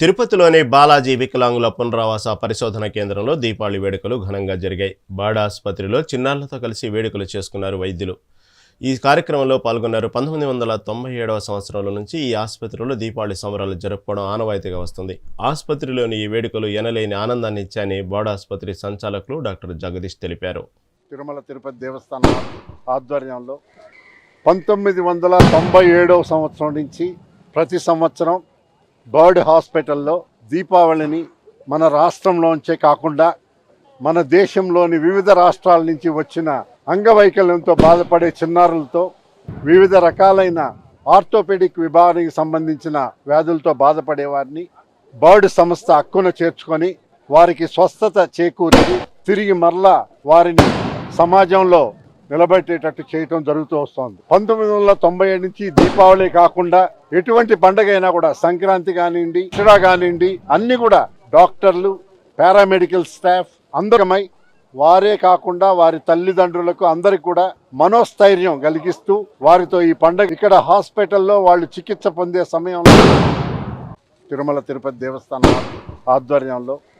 తిరుపతిలోని బాలాజీ వికలాంగుల పునరావాస పరిశోధన కేంద్రంలో దీపావళి వేడుకలు ఘనంగా జరిగాయి. బాడాసుపత్రిలో చిన్నారులతో కలిసి వేడుకలు చేసుకున్నారు వైద్యులు. ఈ కార్యక్రమంలో పాల్గొన్నారు పంతొమ్మిది వందల తొంభై ఏడవ సంవత్సరంలో నుంచి ఈ ఆసుపత్రిలో దీపావళి సంబరాలు జరుపుకోవడం ఆనవాయితీగా వస్తుంది. ఆసుపత్రిలోని ఈ వేడుకలు ఎనలేని ఆనందాన్ని ఇచ్చాయని బాడా ఆసుపత్రి సంచాలకులు డాక్టర్ జగదీష్ తెలిపారు. తిరుమల తిరుపతి దేవస్థానం ఆధ్వర్యంలో పంతొమ్మిది వందల తొంభై ఏడవ సంవత్సరం నుంచి ప్రతి సంవత్సరం బర్డ్ హాస్పిటల్లో దీపావళిని మన రాష్ట్రంలోంచే కాకుండా మన దేశంలోని వివిధ రాష్ట్రాల నుంచి వచ్చిన అంగవైకల్యంతో బాధపడే చిన్నారులతో వివిధ రకాలైన ఆర్థోపెడిక్ విభాగానికి సంబంధించిన వ్యాధులతో బాధపడే వారిని బర్డ్ సంస్థ హక్కున చేర్చుకొని వారికి స్వస్థత చేకూరి తిరిగి మరలా వారిని సమాజంలో నిలబెట్టేటట్టు చేయటం జరుగుతూ వస్తోంది. పంతొమ్మిది వందల తొంభై ఏడు నుంచి దీపావళి కాకుండా ఎటువంటి పండగ అయినా కూడా సంక్రాంతి కానివ్వండి దసరా కానివ్వండి అన్ని కూడా డాక్టర్లు పారామెడికల్ స్టాఫ్ అందరమై వారే కాకుండా వారి తల్లిదండ్రులకు అందరికి కూడా మనోస్థైర్యం కలిగిస్తూ వారితో ఈ పండగ ఇక్కడ హాస్పిటల్లో వాళ్ళు చికిత్స పొందే సమయంలో తిరుమల తిరుపతి దేవస్థానం ఆధ్వర్యంలో